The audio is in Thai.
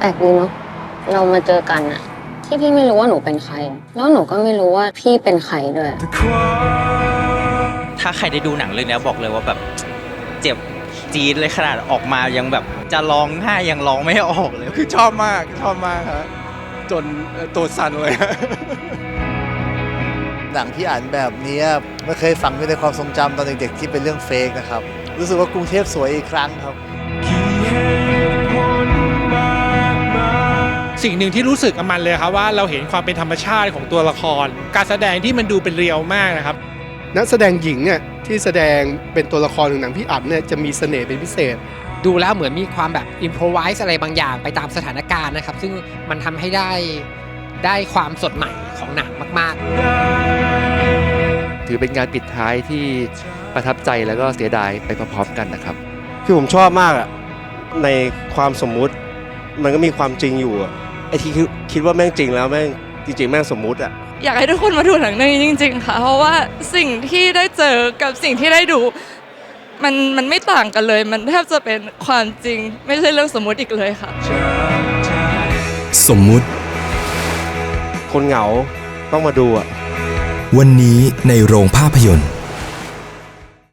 แปลกดีเนาะเรามาเจอกันอะที่พี่ไม่รู้ว่าหนูเป็นใคร แล้วหนูก็ไม่รู้ว่าพี่เป็นใครด้วยถ้าใครได้ดูหนังเรื่องนี้บอกเลยว่าแบบเจ็บจี๊ดเลยขนาดออกมายังแบบจะร้องไห้ยังร้องไม่ออกเลย คือชอบมากชอบมากครับจนเอ่อตัวสั่นเลยหนังที่อ่านแบบนี้ไม่เคยฝังอยู่ในความทรงจำตอนเด็กๆที่เป็นเรื่องเฟกนะครับ รู้สึกว่ากรุงเทพสวยอีกครั้งครับ สิ่งหนึ่งที่รู้สึกกับมันเลยครับว่าเราเห็นความเป็นธรรมชาติของตัวละคร การแสดงที่มันดูเป็นเรียลมากนะครับ นักแสดงหญิงเนี่ยที่แสดงเป็นตัวละครของหนังพี่อัดเนี่ยจะมีเสน่ห์เป็นพิเศษ ดูแล้วเหมือนมีความแบบอิมพรไวส์อะไรบางอย่างไปตามสถานการณ์นะครับ ซึ่งมันทำให้ได้ได้ความสดใหม่ของหนังมาก ๆ ถือเป็นงานปิดท้ายที่ประทับใจแล้วก็เสียดายไปพร้อมๆกันนะครับ คือผมชอบมากอะในความสมมุติมันก็มีความจริงอยู่อะ ไอ้ที่คิดคิดว่าแม่งจริงแล้วแม่งจริง ๆ แม่งสมมุติอะอยากให้ทุกคนมาดูหนังเรื่องนี้จริง ๆ ค่ะ เพราะว่าสิ่งที่ได้เจอกับสิ่งที่ได้ดู มันมันไม่ต่างกันเลย มันแทบจะเป็นความจริง ไม่ใช่เรื่องสมมุติอีกเลยค่ะ สมมุติ คนเหงาต้องมาดูอะวันนี้ในโรงภาพยนตร์